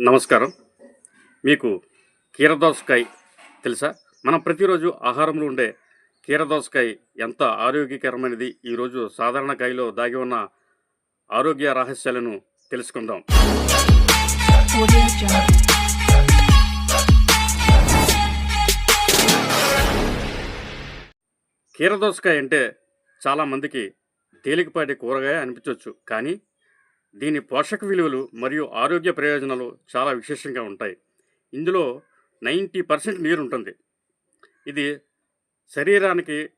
నమస్కారం. మీకు కీరదోసకాయ తెలుసా? మనం ప్రతిరోజు ఆహారంలో ఉండే కీరదోసకాయ ఎంత ఆరోగ్యకరమైనది? ఈరోజు సాధారణ కాయలో దాగి ఉన్న ఆరోగ్య రహస్యాలను తెలుసుకుందాం. కీరదోసకాయ అంటే చాలామందికి తేలికపాటి కూరగాయ అనిపించవచ్చు. కానీ దీని పోషక విలువలు మరియు ఆరోగ్య ప్రయోజనాలు చాలా విశేషంగా ఉంటాయి. ఇందులో నైంటీ పర్సెంట్ నీరు ఉంటుంది ఇది శరీరానికి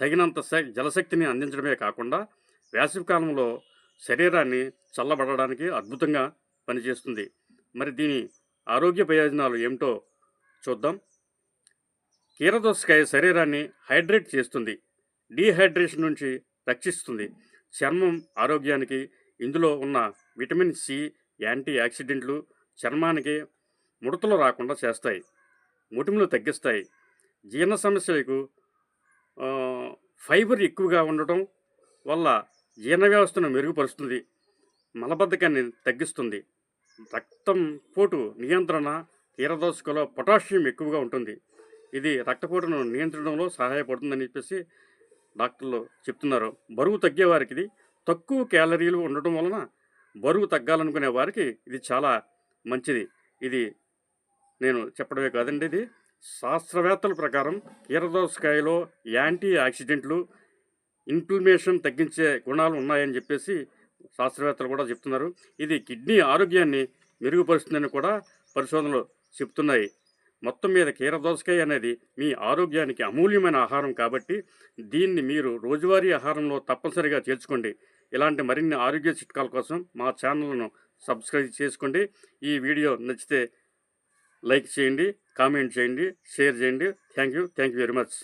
తగినంత జలశక్తిని అందించడమే కాకుండా వేసవికాలంలో శరీరాన్ని చల్లబడడానికి అద్భుతంగా పనిచేస్తుంది. మరి దీని ఆరోగ్య ప్రయోజనాలు ఏమిటో చూద్దాం. కీరదోసకాయ శరీరాన్ని హైడ్రేట్ చేస్తుంది. డీహైడ్రేషన్ నుంచి రక్షిస్తుంది. చర్మం ఆరోగ్యానికి ఇందులో ఉన్న విటమిన్ సి యాంటీ ఆక్సిడెంట్లు చర్మానికి ముడతలు రాకుండా చేస్తాయి ముటిములు తగ్గిస్తాయి. జీర్ణ సమస్యలకు ఫైబర్ ఎక్కువగా ఉండటం వల్ల జీర్ణ వ్యవస్థను మెరుగుపరుస్తుంది మలబద్ధకాన్ని తగ్గిస్తుంది. రక్తం పోటు నియంత్రణ తీరదోసుకలో పొటాషియం ఎక్కువగా ఉంటుంది. ఇది రక్తపోటును నియంత్రించడంలో సహాయపడుతుందని చెప్పేసి డాక్టర్లు చెప్తున్నారు. బరువు తగ్గేవారికి ఇది తక్కువ క్యాలరీలు ఉండటం వలన బరువు తగ్గాలనుకునే వారికి ఇది చాలా మంచిది. ఇది నేను చెప్పడమే కాదండి ఇది. శాస్త్రవేత్తల ప్రకారం కీరదోసకాయలో యాంటీ ఆక్సిడెంట్లు ఇన్ఫ్లమేషన్ తగ్గించే గుణాలు ఉన్నాయని చెప్పేసి శాస్త్రవేత్తలు కూడా చెప్తున్నారు. ఇది కిడ్నీ ఆరోగ్యాన్ని మెరుగుపరుస్తుందని కూడా పరిశోధనలు చెప్తున్నాయి. మొత్తం మీద కీరదోసకాయ అనేది మీ ఆరోగ్యానికి అమూల్యమైన ఆహారం కాబట్టి దీన్ని మీరు రోజువారీ ఆహారంలో తప్పనిసరిగా చేర్చుకోండి. ఇలాంటి మరిన్ని ఆరోగ్య చిట్కాల కోసం మా ఛానల్ను సబ్స్క్రైబ్ చేసుకోండి. ఈ వీడియో నచ్చితే లైక్ చేయండి కామెంట్ చేయండి షేర్ చేయండి. Thank you. Thank you very much.